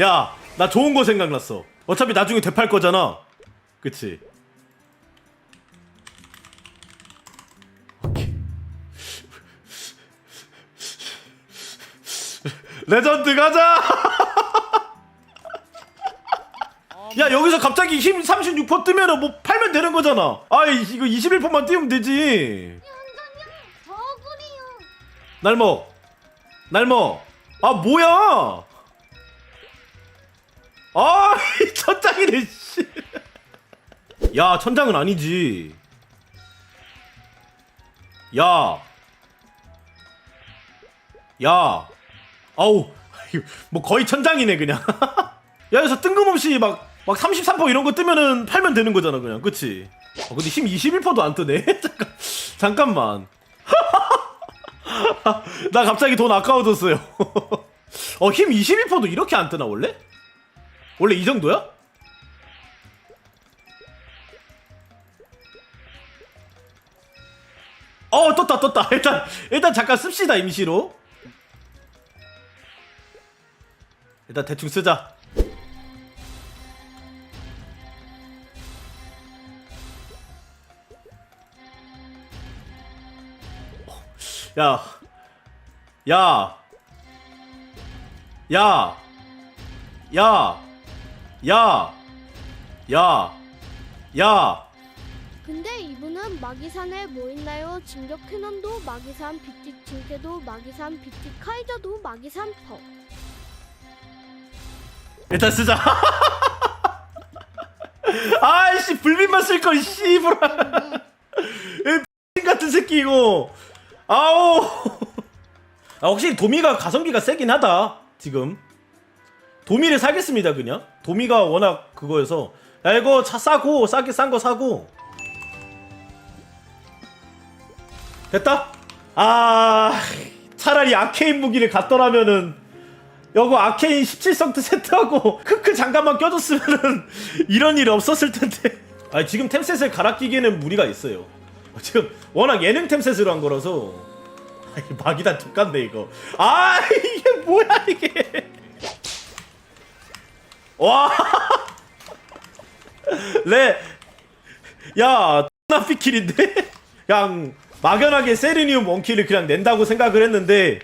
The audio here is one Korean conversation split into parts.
야, 나 좋은 거 생각났어. 어차피 나중에 되팔 거잖아. 그치? 레전드 가자! 야, 여기서 갑자기 힘 36% 뜨면은 뭐 팔면 되는 거잖아. 아, 이거 21%만 띄우면 되지. 저구리요. 날먹 날먹 아 뭐야 아이 천장이네 씨 야 천장은 아니지 야 야, 아우, 뭐 거의 천장이네 그냥. 야, 여기서 뜬금없이 막, 막 33% 이런 거 뜨면은 팔면 되는 거잖아 그냥, 그치? 어, 근데 힘 21%도 안 뜨네. 잠깐, 잠깐만. 나 갑자기 돈 아까워졌어요. 어, 힘 21%도 이렇게 안 뜨나, 원래? 원래 이 정도야? 어, 떴다, 떴다. 일단, 일단 잠깐 씁시다, 임시로. 일단 대충 쓰자. 야, 야, 야, 야, 야, 야, 야. 근데 이분은 마기산에 뭐 있나요? 진격 캐논도 마기산, 빅틱 진캐도 마기산, 빅틱 카이저도 마기산 퍼. 일단 쓰자. 아이씨 불빛만 쓸걸 씨부라. 이 같은 새끼 이거. 아우. 아 확실히 도미가 가성비가 세긴 하다 지금. 도미를 사겠습니다 그냥. 도미가 워낙 그거여서. 야 이거 차 싸고 싸게 싼 거 사고. 됐다. 아 차라리 아케인 무기를 갖더라면은. 여거 아케인 17성트 세트하고 크크 장갑만 껴줬으면은 이런 일이 없었을 텐데. 아 지금 템셋을 갈아 끼기에는 무리가 있어요. 어, 지금 워낙 예능 템셋으로 한 거라서. 막이다 똑같네 이거. 아 이게 뭐야 이게. 와. 레. 야, 나 피킬인데? 그냥 막연하게 세르니움 원킬을 그냥 낸다고 생각을 했는데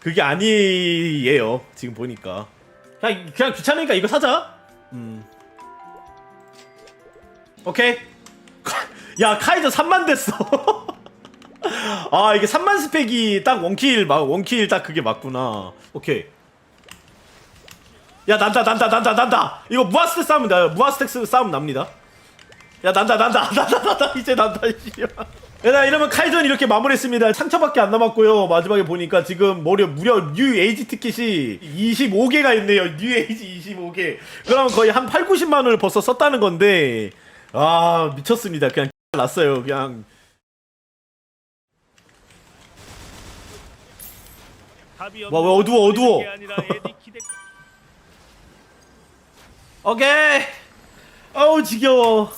그게 아니에요. 지금 보니까. 그냥, 그냥 귀찮으니까 이거 사자. 음. 오케이. 야, 카이저 3만 됐어. 아, 이게 3만 스펙이 딱 원킬, 막, 원킬 딱 그게 맞구나. 오케이. 야, 난다, 난다, 난다, 난다. 이거 무아스택 싸우면 나요. 무아스택 싸움 납니다. 야, 난다, 난다, 난다, 난다. 이제 난다, 씨발. 야, 이러면 카이전 이렇게 마무리했습니다. 상처밖에 안 남았고요. 마지막에 보니까 지금 무려 무려 뉴 에이지 티켓이 25개가 있네요. 뉴 에이지 25개. 그럼 거의 한 8, 90만 원을 벌써 썼다는 건데 아 미쳤습니다. 그냥 났어요. 그냥 와, 왜 어두워, 어두워. 오케이. 아우 지겨워.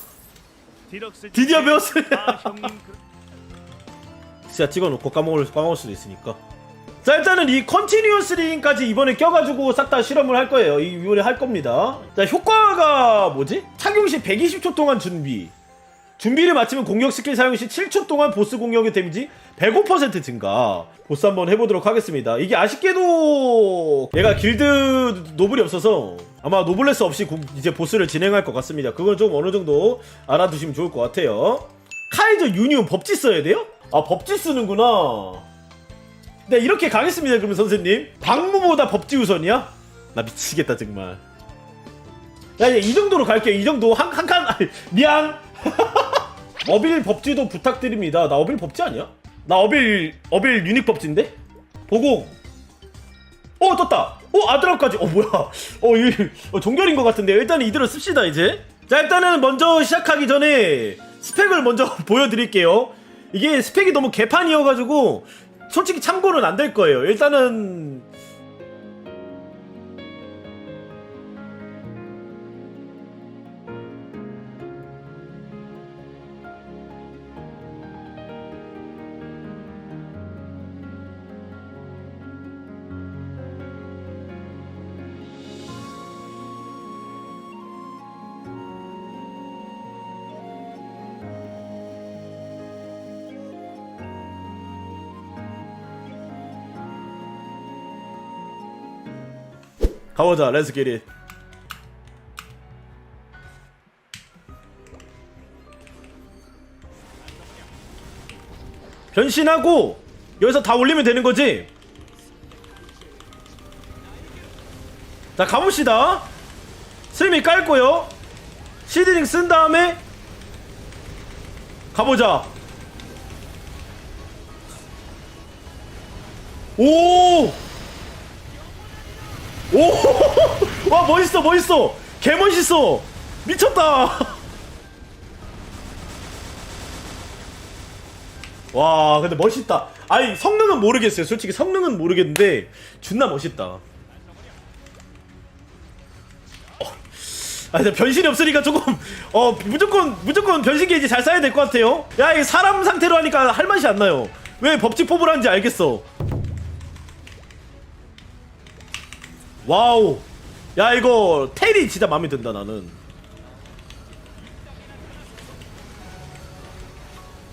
드디어 배웠어요. 진짜 찍어놓고 까먹을, 까먹을 수도 있으니까. 자, 일단은 이 컨티뉴어스 링까지 이번에 껴가지고 싹 다 실험을 할 거예요. 이- 이번에 할 겁니다. 자, 효과가 뭐지? 착용 시 120초 동안 준비. 준비를 마치면 공격 스킬 사용 시 7초 동안 보스 공격의 데미지 105% 증가. 보스 한번 해보도록 하겠습니다. 이게 아쉽게도 얘가 길드 노블이 없어서 아마 노블레스 없이 공- 이제 보스를 진행할 것 같습니다. 그건 좀 어느 정도 알아두시면 좋을 것 같아요. 카이저 유니온 법지 써야 돼요? 아 법지 쓰는구나. 네 이렇게 가겠습니다. 그러면 선생님 방무보다 법지 우선이야? 나 미치겠다 정말. 야, 이제 이 정도로 갈게요. 이 정도 한 한 칸. 아니, 미안. 어빌 법지도 부탁드립니다. 나 어빌 법지 아니야? 나 어빌 어빌 유닉 법지인데? 보고. 어 떴다. 어 아드랍까지. 어 뭐야? 어, 이, 어 종결인 것 같은데 일단 이대로 씁시다 이제. 자 일단은 먼저 시작하기 전에 스펙을 먼저 보여드릴게요. 이게 스펙이 너무 개판이어가지고 솔직히 참고는 안 될 거예요. 일단은 가보자 렛츠 기릿 변신하고 여기서 다 올리면 되는 거지? 자 가봅시다. 스미 깔고요. 시드링 쓴 다음에 가보자. 오! 오! 와 멋있어 멋있어! 개 멋있어! 미쳤다! 와 근데 멋있다. 아니 성능은 모르겠어요. 솔직히 성능은 모르겠는데 존나 멋있다. 어, 아 근데 변신이 없으니까 조금 어 무조건 무조건 변신 게이지 잘 써야 될 것 같아요. 야이 사람 상태로 하니까 할 맛이 안 나요. 왜 법칙 하는지 알겠어 와우. 야 이거 테일이 진짜 마음에 든다 나는.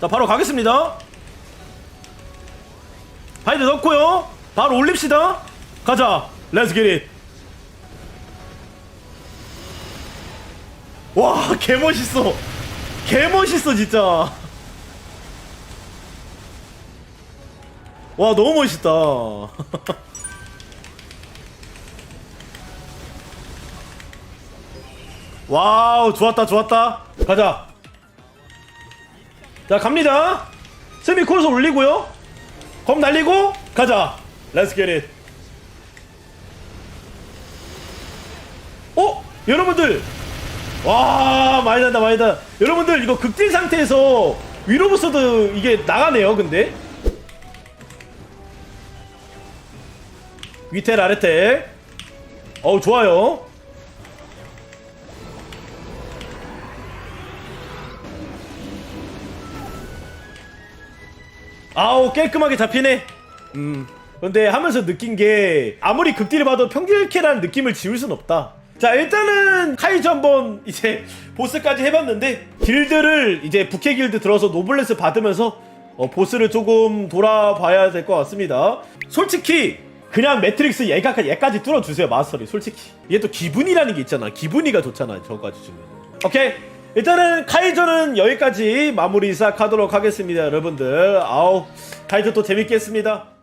자 바로 가겠습니다. 바이드 넣고요. 바로 올립시다. 가자. 렛츠 기릿 와 개멋있어. 개멋있어 진짜. 와 너무 멋있다 와우 좋았다 좋았다. 가자. 자 갑니다. 세미 콜서 올리고요. 검 날리고 가자. 렛츠 겟잇 어? 여러분들. 와 많이 난다 많이 난다. 여러분들 이거 극딜 상태에서 위로브서드 이게 나가네요 근데. 위텔 아래텔. 어우 좋아요 아우 깔끔하게 잡히네. 음 근데 하면서 느낀 게 아무리 극딜을 봐도 평딜캐라는 느낌을 지울 순 없다. 자 일단은 카이저 한번 이제 보스까지 해봤는데 길드를 이제 부캐 길드 들어서 노블레스 받으면서 어, 보스를 조금 돌아봐야 될 것 같습니다. 솔직히 그냥 매트릭스 얘가, 얘까지 뚫어주세요 마스터리. 솔직히. 이게 또 기분이라는 게 있잖아. 기분이가 좋잖아 저거까지 주면 오케이 일단은 카이저는 여기까지 마무리 시작하도록 하겠습니다 여러분들. 아우 카이저 또 재밌게 했습니다